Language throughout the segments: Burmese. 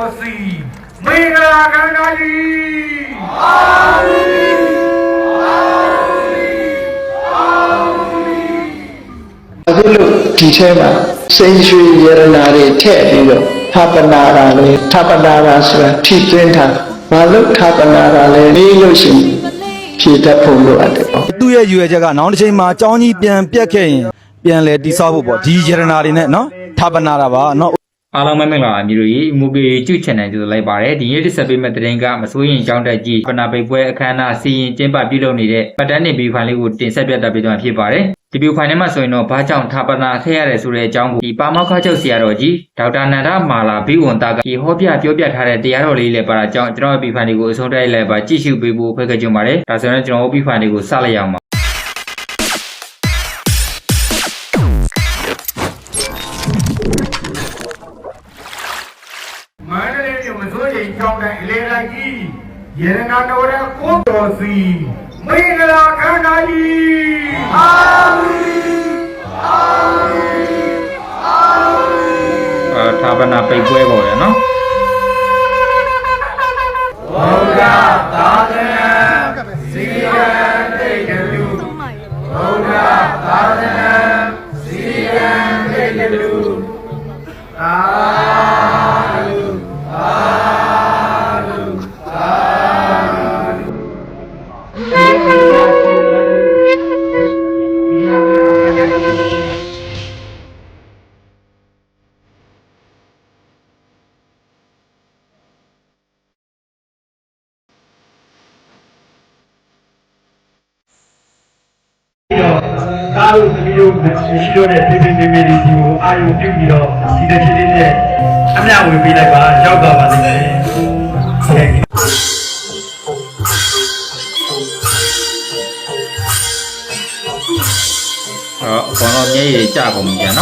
တော်စီမင်္ဂလာခန္ဓာကြီးအခုလို့ဒီထဲမှာစိန်ရွှေရတနာတွေထည့်ပြီးတော့ထပ်ပနာတာလေထပ်ပနာတာဆိုတာထိသွင်းတာဘာလို့ထပ်ပနာတာလဲပြီးလို့ရှိရင်ဖြည့်တတ်ဖို့လိုအပ်တယ်ပေါ့သူ့ရဲ့ရွယ်ချက်ကနောက်တစ်ချိန်မှာအကြောင်းကြီးပြန်ပြတ်ခဲ့ရင်ပြန်လဲတိဆောက်ဖို့ပေါ့ဒီယရနာတွေနဲ့နော်ထပ်ပနာတာပါနော် အားလုံးပဲမင်္ဂလာပါမျိုးတို့မူပေကျု channel ကြိုလိုက်ပါတယ်ဒီနေ့တစ်ဆက်ပေးမဲ့တဲ့ရင်ကမစိုးရင်ကြောင်းတက်ကြီးပနာပိတ်ပွဲအခမ်းအနားစီရင်ကျင်းပပြုလုပ်နေတဲ့ပတ်တန်းနေဗီဖိုင်လေးကိုတင်ဆက်ပြသပေးသွားမှာဖြစ်ပါတယ်ဒီဗီဖိုင်ထဲမှာဆိုရင်တော့ဘာကြောင့်ထာပနာထည့်ရတယ်ဆိုတဲ့အကြောင်းကိုဒီပါမောက္ခချုပ်ဆရာတော်ကြီးဒေါက်တာနန္ဒမာလာဘိဝန္တာကဒီဟောပြပြောပြထားတဲ့တရားတော်လေးလည်းပါတာကြောင့်ကျွန်တော်ဗီဖိုင်လေးကိုအဆုံးတိုက်လိုက်ပါကြည့်ရှုပေးဖို့ဖိတ်ခေါ်ကြပါတယ်ဒါဆိုရင်ကျွန်တော်ဗီဖိုင်လေးကိုစလိုက်ရအောင် ရတနာတော်ရဲ့ကိုတော်စီမင်္ဂလာခန္ဓာကြီးအာမင်အာမင်အာမင်အာထာပနာပိတ်ပွဲပေါ့ရနော်ဘုရားသာသနာစီရန်တိတ်တူဘုရားသာသနာစီရန်တိတ်တူသာဓုသာ ကားလို့သမီးတို့မရှိတော့တဲ့ဖေဖေမေမေလေးဒီကိုအာယုပြုပြီးတော့ဒီတစ်ချင်းလေးနဲ့အမျှဝင်ပေးလိုက်ပါရောက်သွားပါလိမ့်မယ်ဆက်ကြည့်ဟောအကောင်တော့မျက်ရည်ကျကုန်ပြီပြန်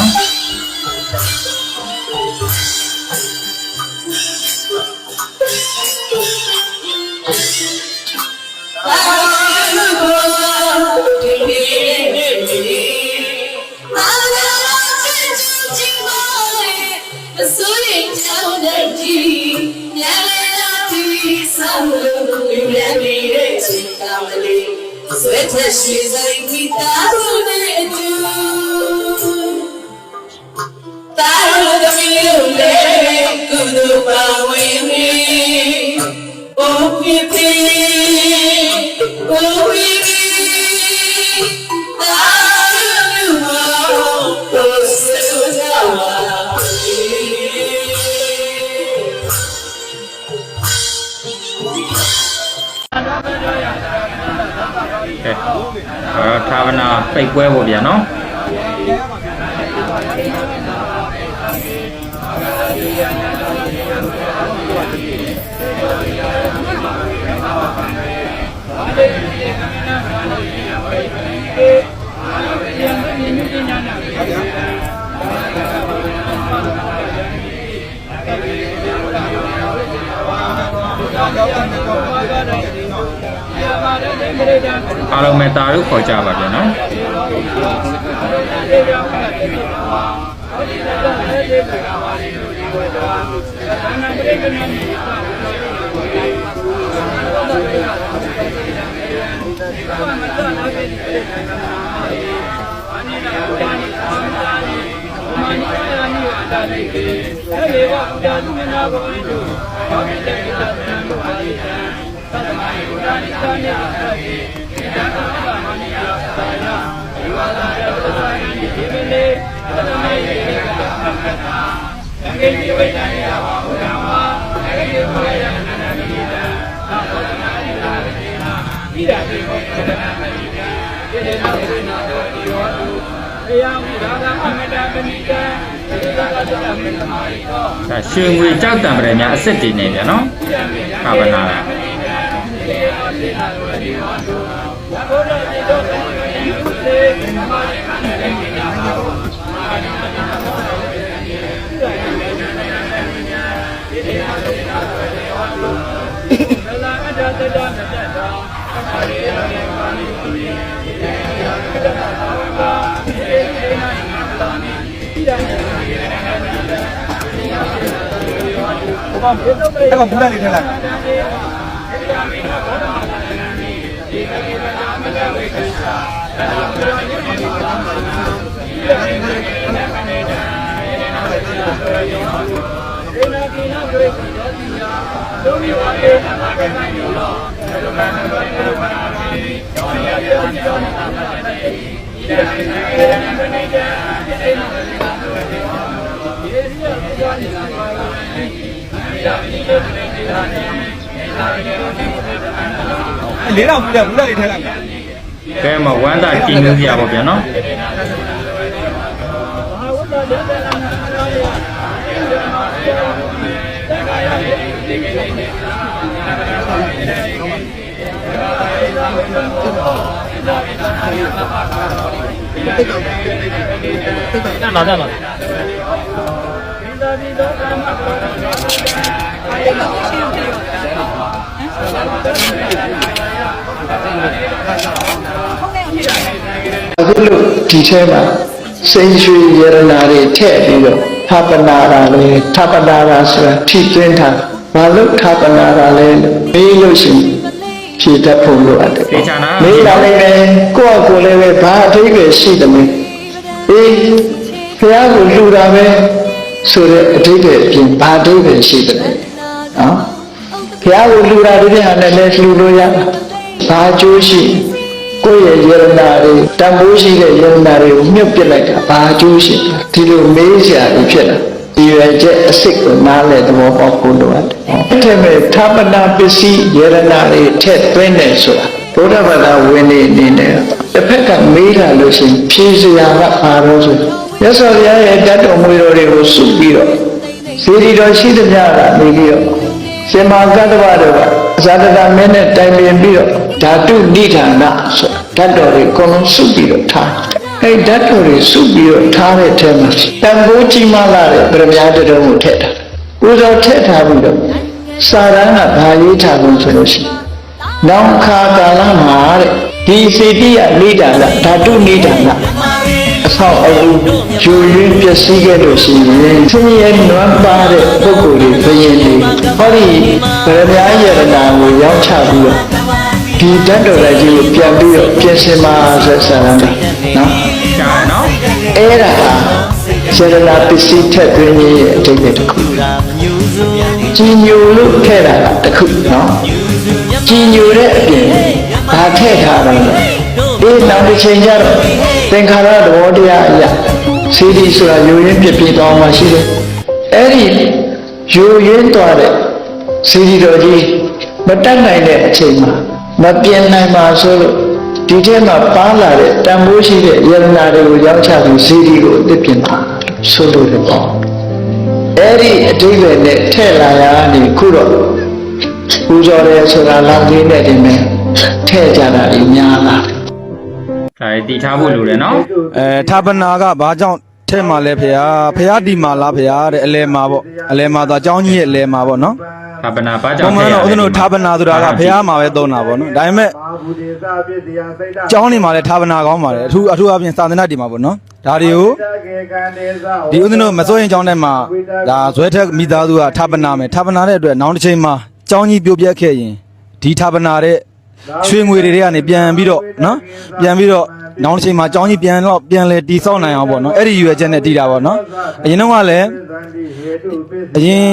အစိုးရချောင်းတဲ့ကြီးမြဲလာပြီးဆောင်းလို့ပြင်းရနေတဲ့ချင်းကမလေးဆွဲထရှိစိတ်မိသားစုနဲ့အတူတာရုံးသမီးတို့လည်းကုသိုလ်ပါဝင်ပြီးပေါ်ပြ ကဲအာထာဝနာပိတ်ပွဲပေါ့ဗျာနော် အားလုံးပဲတာတို့ခေါ်ကြပါဗျာနော်ဒါရွှေငွေကြောက်တံ ပရများအစ်စ်တင်နေဗျာနော်ထာဝနာလား Thank အဲ့ကောင်ဘူးလက်လေးထည့်လိုက်လေးတော့ 那个不努力往前 လက်ဘူးလက်လေးထည့်လိုက် ကဲမဝမ်းသာကြည်နူးစရာပေါ့ဗျာနော်အခုလို့ ဒီထဲမှာစိန်ရွှေရတနာတွေထည့်ပြီးတော့ထပ်ပနာတာလေထပ်ပနာတာဆိုတာထိသွင်းတာဘာလို့ထပ်ပနာတာလဲလို့မေးလို့ရှိရင်ဖြေတတ်ဖို့လိုအပ်တယ်သေချာနာမေးလာလိုက်တယ်ကိုယ့်အကိုယ်လည်းပဲဘာအထိပ္ပယ်ရှိတယ်မလဲအေးဘုရားကိုလှူတာပဲဆိုတဲ့အထိပ္ပယ်အပြင်ဘာအထိပ္ပယ်ရှိတယ်လဲနော်ဘုရားကိုလှူတာဒီတဲ့ဟာနဲ့လည်းလှူလို့ရဘာအကျိုးရှိ ကိုယ့်ရဲ့ယရနာတွေတန်ဖိုးရှိတဲ့ယရနာတွေကိုမြုပ်ပစ်လိုက်တာဘာအကျိုးရှိဒီလိုမေးစရာတွေဖြစ်လာဒီရွယ်ချက်အစ်စ်ကိုနားလည်သဘောပေါက်ဖို့လိုအပ်တယ်။အဲ့ဒီမဲ့ဌာပနာပစ္စည်းယရနာတွေထည့်သွင်းတယ်ဆိုတာဘုရားဘာသာဝင်နေအနေနဲ့တစ်ဖက်ကမေးလာလို့ရှိရင်ဖြေစရာကဘာလို့ဆိုရသော်ဘုရားရဲ့တတ်တော်မူတော်တွေကိုစုပြီးတော့စေတီတော်ရှိသမျှကနေပြီးတော့ရှင်မာကတ္တဝါတို့ကဇာတတာမင်းနဲ့တိုင်ပင်ပြီးတော့ဓာတုနိဒာနဆို ဓာတ်တော်တွေအကုန်လုံးစုပြီးတော့ထားတယ်အဲဓာတ်တော်တွေစုပြီးတော့ထားတဲ့အထက်မှာတန်ဖိုးကြီးမားလာတဲ့ပြမြားတတော်ကိုထည့်တာကိုယ်တော်ထည့်ထားပြီးတော့စာရန်ကဘာရေးထားလို့ဆိုလို့ရှိရင်နောက်ခါကာလမှာတဲ့ဒီစေတိယနိဒာနဓာတုနိဒာနအဆောက်အဦဂျူရင်းပျက်စီးခဲ့လို့ရှိရင်ဆင်းရဲနွမ်းပါတဲ့ပုဂ္ဂိုလ်တွေဘယင်တွေဟောဒီဗရမ ्या ယရနာကိုရောက်ချပြီးတော့ ဒီတတ်တော်လည်းကြီးကိုပြန်ပြီးတော့ပြင်ဆင်ပါဆက်ဆံရမယ်နော်ရှားနော်အဲ့ဒါဟာစေရနာပစ္စည်းထက်သွင်းခြင်းရဲ့အတိတ်တစ်ခုကြီးညိုလို့ထည့်တာကတစ်ခုနော်ကြီးညိုတဲ့အပြင်ဘာထည့်ထားတာလဲဒီနောက်တစ်ချိန်ကျတော့သင်္ခါရသဘောတရားအရာစီဒီဆိုတာယူရင်းပြပြသွားမှရှိတယ်အဲ့ဒီယူရင်းသွားတဲ့စီဒီတော်ကြီးမတက်နိုင်တဲ့အချိန်မှာ မပြင်းနိုင်ပါဆိုလို့ဒီထဲမှာပါလာတဲ့တန်ဖိုးရှိတဲ့ယရနာတွေကိုရောက်ချပြီးစီဒီကိုအသစ်ပြင်ပါဆိုလို့လည်းပေါ့အဲ့ဒီအတိတ်နဲ့ထည့်လာရနေခုတော့ပူဇော်တယ်ဆိုတာလောက်လေးနဲ့တင်မယ်ထည့်ကြတာဒီများလာတယ်ဒါတည်ထားဖို့လိုတယ်နော်အဲဌာပနာကဘာကြောင့် ထဲမှာလဲဖေဟာဖေဟာဒီမှာလားဖေဟာတဲ့အလဲမှာပေါ့အလဲမှာတော့အเจ้าကြီးရဲ့အလဲမှာပေါ့နော် ဌာပနာဘာကြော ပုံ င့် မှန်တော့ဦးဇင်း လဲ တို့ဌာပနာဆိုတာကဖေဟာမှာပဲသုံးတာပေါ့နော်ဒါပေမဲ့ ဘာဘူးဒေသပြည့်တရားစိတ်ဓာတ် เจ้าနေမှာလဲဌာပနာကောင်းပါတယ်အထူးအထူးအပြင်သာသနာ့ဒီမှာပေါ့နော်ဒါတွေကို ကေကနေသာ ဒီဦးဇင်းတို့မစိုးရင်เจ้าထဲမှာဒါဇွဲထက်မိသားစုကဌာပနာမယ်ဌာပနာတဲ့အတွက်နောက်တစ်ချိန်မှာเจ้าကြီးပြိုပြက်ခဲ့ရင်ဒီဌာပနာတဲ့ ရွှေငွေတွေတွေကနေပြန်ပြီးတော့နော်ပြန်ပြီးတော့နောက်တစ်ချိန်မှာအကြောင်းကြီးပြန်တော့ပြန်လဲတီဆောက်နိုင်အောင်ပေါ့နော်အဲ့ဒီရွယ်ချက်နဲ့တီတာပေါ့နော်အရင်တော့ကလည်းအရင်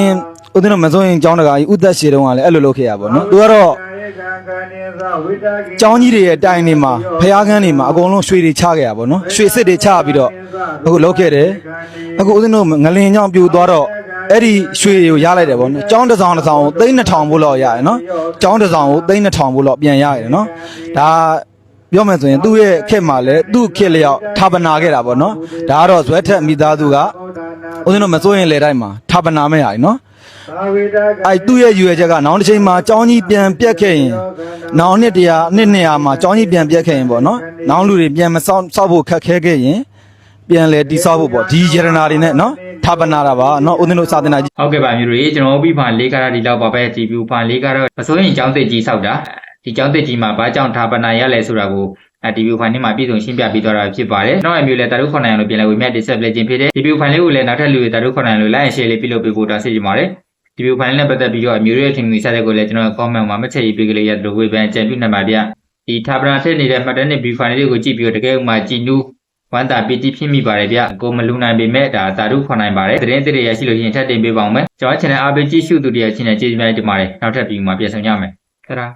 ဦးသိန်းတော်မစိုးရင်အကြောင်းတကာကြီးဥသက်ရှည်တုန်းကလည်းအဲ့လိုလုပ်ခဲ့ရပါပေါ့နော်သူကတော့ကျောင်းကြီးတွေရဲ့တိုင်တွေမှာဖျားခန်းတွေမှာအကုန်လုံးရွှေတွေချခဲ့ရပါတော့နော်ရွှေစစ်တွေချပြီးတော့အခုလောက်ခဲ့တယ်အခုဦးဇင်းတို့ငလင်ကြောင့်ပြူသွားတော့ အဲ့ဒီရွှေတွေကိုရလိုက်တယ်ဗောနော်ကျောင်းတစ်ဆောင်တစ်ဆောင်ကိုသိန်း2000ဘို့လောက်ရတယ်နော်ကျောင်းတစ်ဆောင်ကိုသိန်း2000ဘို့လောက်ပြန်ရတယ်နော်ဒါပြောမယ်ဆိုရင်သူ့ရဲ့ခက်မှာလည်းသူ့ခက်လျောက်ဌာပနာခဲ့တာဗောနော်ဒါကတော့ဇွဲထက်မိသားစုကဦးသိန်းတို့မစိုးရင်လေတိုင်းမှာဌာပနာမဲ့ရတယ်နော်အဲ့သူ့ရဲ့ရွယ်ချက်ကနောက်တစ်ချိန်မှာចောင်းကြီးပြန်ပြက်ခဲ့ရင်နောက်နှစ်တရာနှစ်နေရာမှာចောင်းကြီးပြန်ပြက်ခဲ့ရင်ပေါ့နော်နောက်လူတွေပြန်မဆောက်ဆောက်ဖို့ခက်ခဲခဲ့ရင် ပြန်လဲတိဆောက်ဖို့ပေါ့ဒီယရနာတွေနဲ့နော်ဌာပနာတာပါနော်ဦးဇင်းတို့စာသင်တာကြီးဟုတ်ကဲ့ပါမျိုးတွေကျွန်တော်တို့ပြီးဖာလေးကားတာဒီလောက်ပါပဲဒီဗျူဖာလေးကားတော့မစိုးရင်ကျောင်းသိကြီးဆောက်တာဒီကျောင်းသိကြီးမှာဘာကြောင့်ဌာပနာရလဲဆိုတာကိုဒီဗျူဖိုင်ထဲမှာပြည်စုံရှင်းပြပေးသွားတာဖြစ်ပါတယ်။နောက်အမျိုးလဲတာရုခွန်နိုင်လို့ပြန်လဲဝေမျှတိဆက်ပလက်ခြင်းဖြစ်တယ်။ဒီဗျူဖိုင်လေးကိုလည်းနောက်ထပ်လူတွေတာရုခွန်နိုင်လို့ like and share လေးပြုလုပ်ပေးဖို့တောင်းဆိုချင်ပါတယ်။ဒီဗီဒီယိုဖိုင်နဲ့ပတ်သက်ပြီးတော့အမျိုးရဲ့ထင်မြင်စတဲ့ကိုလည်းကျွန်တော် comment မှာမချက်ရေးပေးကလေးရသလိုဝေဖန်ကြံပြုနိုင်ပါဗျဒီထာပနာထက်နေတဲ့မှတ်တမ်းနဲ့ view file လေးကိုကြည့်ပြီးတော့တကယ်ဥမာကြည်နူး ဝမ်းတာပီတိဖြစ်မိပါတယ်ဗျကိုမလူနိုင်ပေမဲ့ဒါသာဓုခေါ်နိုင်ပါတယ်သတင်းတွေရရှိလို့ရှိရင်ထပ်တင်ပေးပါအောင်မယ်ကျွန်တော် channel အားပေးကြည့်ရှုသူတွေရဲ့ channel ကျေးဇူးများတင်ပါတယ်နောက်ထပ်ဗီဒီယိုမှာပြန်ဆောင်ကြမယ်ခရာ